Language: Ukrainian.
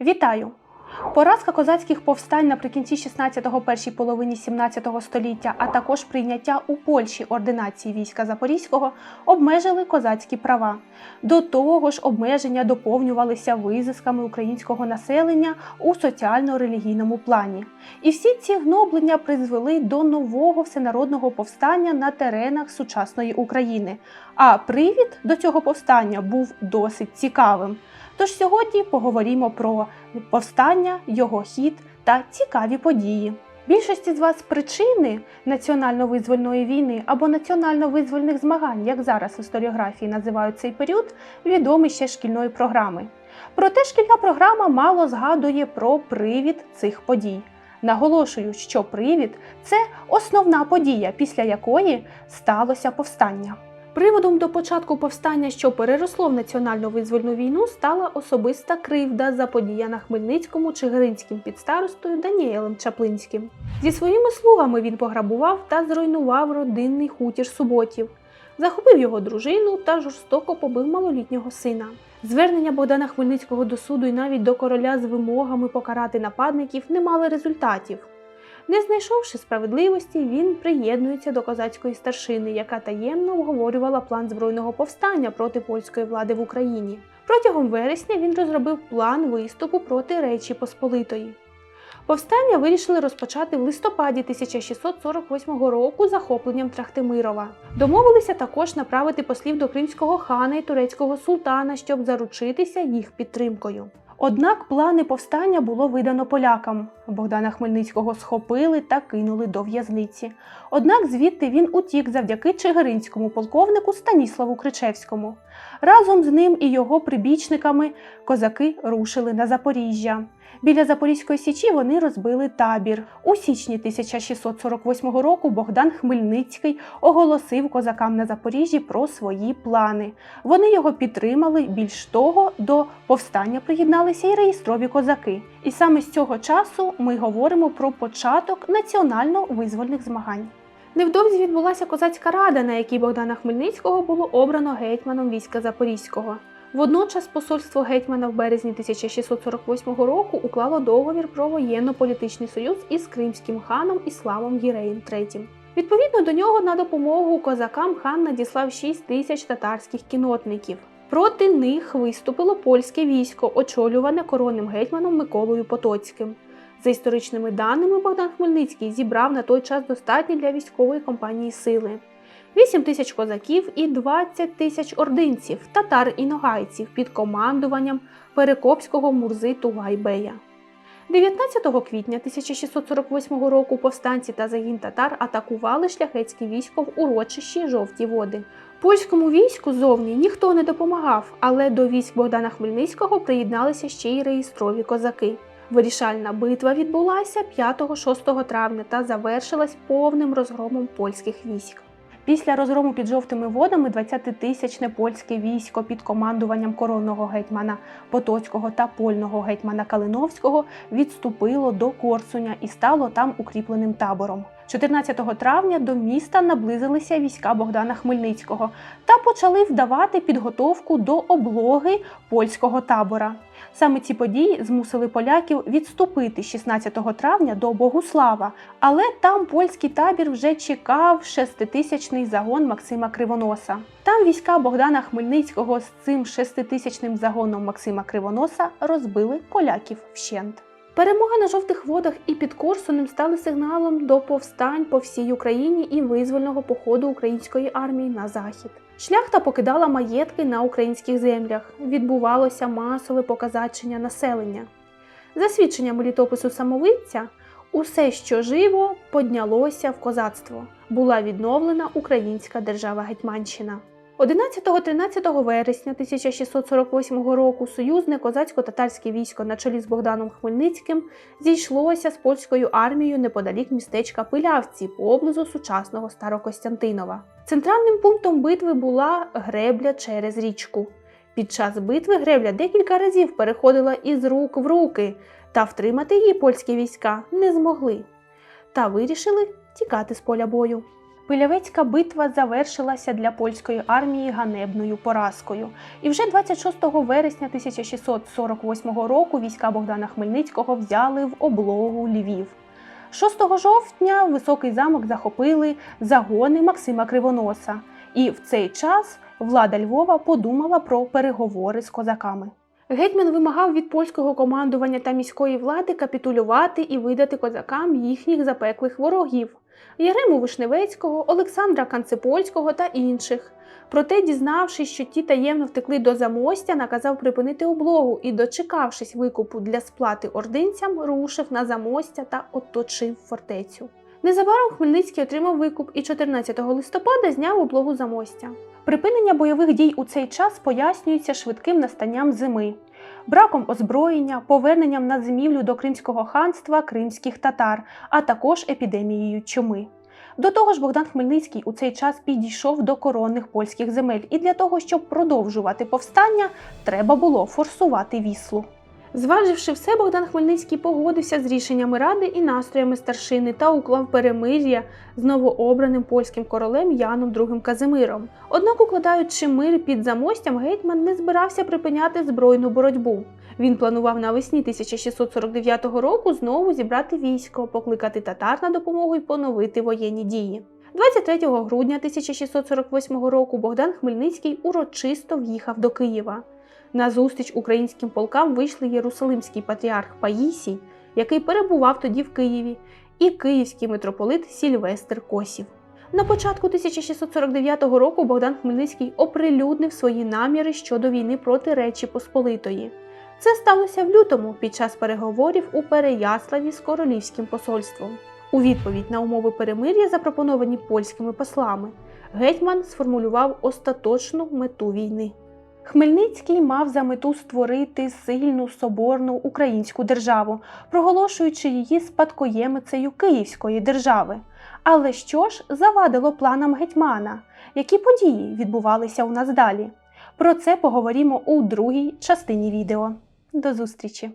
Вітаю! Поразка козацьких повстань наприкінці 16-го, першій половині 17-го століття, а також прийняття у Польщі ординації війська Запорізького обмежили козацькі права. До того ж, обмеження доповнювалися визисками українського населення у соціально-релігійному плані. І всі ці гноблення призвели до нового всенародного повстання на теренах сучасної України. А привід до цього повстання був досить цікавим. Тож сьогодні поговоримо про повстання, його хід та цікаві події. Більшості з вас причини національно-визвольної війни або національно-визвольних змагань, як зараз в історіографії називають цей період, відомі ще шкільної програми. Проте шкільна програма мало згадує про привід цих подій. Наголошую, що привід це основна подія, після якої сталося повстання. Приводом до початку повстання, що переросло в національну визвольну війну, стала особиста кривда, заподіяна Хмельницькому чигиринським підстаростою Даніелем Чаплинським. Зі своїми слугами він пограбував та зруйнував родинний хутір суботів, захопив його дружину та жорстоко побив малолітнього сина. Звернення Богдана Хмельницького до суду і навіть до короля з вимогами покарати нападників не мали результатів. Не знайшовши справедливості, він приєднується до козацької старшини, яка таємно обговорювала план збройного повстання проти польської влади в Україні. Протягом вересня він розробив план виступу проти Речі Посполитої. Повстання вирішили розпочати в листопаді 1648 року захопленням Трахтимирова. Домовилися також направити послів до кримського хана і турецького султана, щоб заручитися їх підтримкою. Однак плани повстання було видано полякам. Богдана Хмельницького схопили та кинули до в'язниці. Однак звідти він утік завдяки чигиринському полковнику Станіславу Кричевському. Разом з ним і його прибічниками козаки рушили на Запоріжжя. Біля Запорізької січі вони розбили табір. У січні 1648 року Богдан Хмельницький оголосив козакам на Запоріжжі про свої плани. Вони його підтримали. Більш того, до повстання приєдналися й реєстрові козаки. І саме з цього часу ми говоримо про початок національно-визвольних змагань. Невдовзі відбулася козацька рада, на якій Богдана Хмельницького було обрано гетьманом війська Запорізького. Водночас посольство гетьмана в березні 1648 року уклало договір про воєнно-політичний союз із кримським ханом Ісламом Гіреєм III. Відповідно до нього на допомогу козакам хан надіслав 6 тисяч татарських кінотників. Проти них виступило польське військо, очолюване коронним гетьманом Миколою Потоцьким. За історичними даними, Богдан Хмельницький зібрав на той час достатні для військової кампанії сили. 8 тисяч козаків і 20 тисяч ординців, татар і ногайців під командуванням Перекопського Мурзи Тугайбея. 19 квітня 1648 року повстанці та загін татар атакували шляхетське військо в урочищі Жовті води. Польському війську зовні ніхто не допомагав, але до військ Богдана Хмельницького приєдналися ще й реєстрові козаки. Вирішальна битва відбулася 5-6 травня та завершилась повним розгромом польських військ. Після розгрому під жовтими водами 20-тисячне польське військо під командуванням коронного гетьмана Потоцького та польного гетьмана Калиновського відступило до Корсуня і стало там укріпленим табором. 14 травня до міста наблизилися війська Богдана Хмельницького та почали вдавати підготовку до облоги польського табора. Саме ці події змусили поляків відступити 16 травня до Богуслава, але там польський табір вже чекав шеститисячний загон Максима Кривоноса. Там війська Богдана Хмельницького з цим шеститисячним загоном Максима Кривоноса розбили поляків вщент. Перемога на жовтих водах і під Корсунем стали сигналом до повстань по всій Україні і визвольного походу української армії на захід. Шляхта покидала маєтки на українських землях, відбувалося масове показачення населення. За свідченнями літопису самовидця, усе, що живо, поднялося в козацтво. Була відновлена українська держава Гетьманщина. 11-13 вересня 1648 року союзне козацько-татарське військо на чолі з Богданом Хмельницьким зійшлося з польською армією неподалік містечка Пилявці поблизу сучасного Старокостянтинова. Центральним пунктом битви була гребля через річку. Під час битви гребля декілька разів переходила із рук в руки, та втримати її польські війська не змогли та вирішили тікати з поля бою. Пилявецька битва завершилася для польської армії ганебною поразкою. І вже 26 вересня 1648 року війська Богдана Хмельницького взяли в облогу Львів. 6 жовтня високий замок захопили загони Максима Кривоноса, і в цей час влада Львова подумала про переговори з козаками. Гетьман вимагав від польського командування та міської влади капітулювати і видати козакам їхніх запеклих ворогів Яриму Вишневецького, Олександра Канцепольського та інших. Проте, дізнавшись, що ті таємно втекли до замостя, наказав припинити облогу і, дочекавшись викупу для сплати ординцям, рушив на замостя та оточив фортецю. Незабаром Хмельницький отримав викуп і 14 листопада зняв облогу замостя. Припинення бойових дій у цей час пояснюється швидким настанням зими, браком озброєння, поверненням на зимівлю до Кримського ханства кримських татар, а також епідемією чуми. До того ж, Богдан Хмельницький у цей час підійшов до коронних польських земель, і для того, щоб продовжувати повстання, треба було форсувати віслу. Зваживши все, Богдан Хмельницький погодився з рішеннями ради і настроями старшини та уклав перемир'я з новообраним польським королем Яном II Казимиром. Однак, укладаючи мир під замостям, гетьман не збирався припиняти збройну боротьбу. Він планував навесні 1649 року знову зібрати військо, покликати татар на допомогу і поновити воєнні дії. 23 грудня 1648 року Богдан Хмельницький урочисто в'їхав до Києва. На зустріч українським полкам вийшли Єрусалимський патріарх Паїсій, який перебував тоді в Києві, і київський митрополит Сільвестр Косів. На початку 1649 року Богдан Хмельницький оприлюднив свої наміри щодо війни проти Речі Посполитої. Це сталося в лютому під час переговорів у Переяславі з королівським посольством. У відповідь на умови перемир'я, запропоновані польськими послами, гетьман сформулював остаточну мету війни. Хмельницький мав за мету створити сильну соборну українську державу, проголошуючи її спадкоємицею Київської держави. Але що ж завадило планам гетьмана? Які події відбувалися у нас далі? Про це поговоримо у другій частині відео. До зустрічі!